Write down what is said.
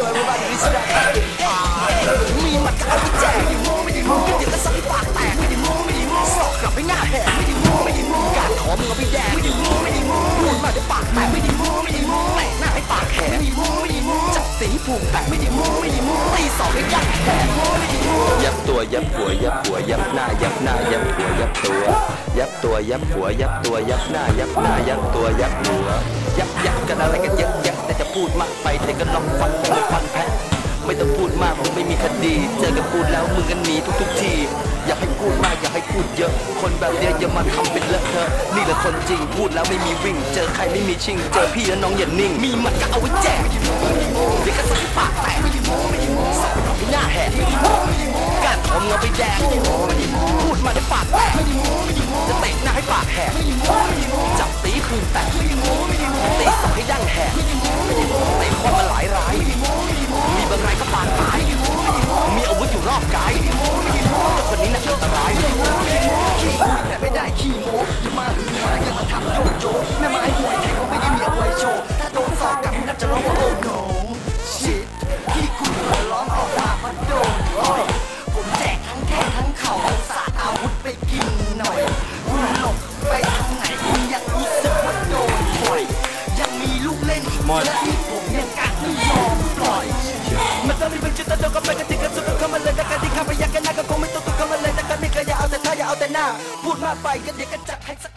yo everybody listen up อ่ามีหมัดก็เอาไปแจกไม่ได้โม้ไม่ได้โม้ก็เดี๋ยวก็สักให้ปากแตกไม่ได้โม้ไม่ได้โม้สอกกลับให้หน้าแหกไม่ด้โม้ไม่ด้โม้การขอมึงเอาไปแดกไม่ด้โม้ไม่ด้โม้พูดมาได้ปากแตกไม่ด้โม้ไม่ด้โม้แตกหน้าให้ปากแหกไม่ด้โม้ไม่ด้โม้จับตีผูกแตกไม่ด้โม้ไม่ด้โม้ตีสอกให้ยักแหกโม้ไม่ด้โม้ยับตัวยับหัวยับหัวยับหน้ายับหน้ายับหัวยับตัว ยับตัวยับหัวยับตัวยับหน้ายับหน้ายับตัวยับหัวยับยับกันอะไรกันเยอะ พูดมากไปเด็กก็ลองฟันคงฟันแพ้ไม่ต้องพูดมากคงไม่มีคดี เจอกันพูดแล้วมึงกันหนีทุกทุกที อย่าให้พูดมากอย่าให้พูดเยอะ คนแบบเนี้ยอย่ามาทำเป็นเลอะเทอะนี่แหละคนจริงพูดแล้วไม่มีวิ่ง เจอใครไม่มีชิง เจอพี่แล้วน้องอย่านิ่ง มีมัดก็เอาไว้แจกเดี๋ยวก็สักให้ปากแตกไม่ได้โม้ไม่ได้โม้สอกกลับให้หน้าแหกการขอมึงเอาไปแดก อย่ามาหือหาอย่ามาทำโยโย่แม่ไม้มวยแข่งก็ไม่ได้มีเอาไว้โชว์ถ้าโดนสอกกลับน่าจะร้องว่าโอ้ no shit ที่คุณหัวร้องออกมาพัดโดนโอ้ยผมแจกทั้งแข้งทั้งเข่าเอาสาดอาวุธไปกินหน่อยคุณหลบไปทางไหนคุณยังรู้สึกว่าโดนต่อยยังมีลูกเล่นอีกและที่ผมยังกัดไม่ยอมปล่อยมันต้องมีเป็นจุดตัดโดนก็ไปกันที่กันสุดเข้ามาเลยแต่การที่ข้าพยักกันหน้าก็ พูดมากไปก็เดี๋ยวก็จัดให้สัก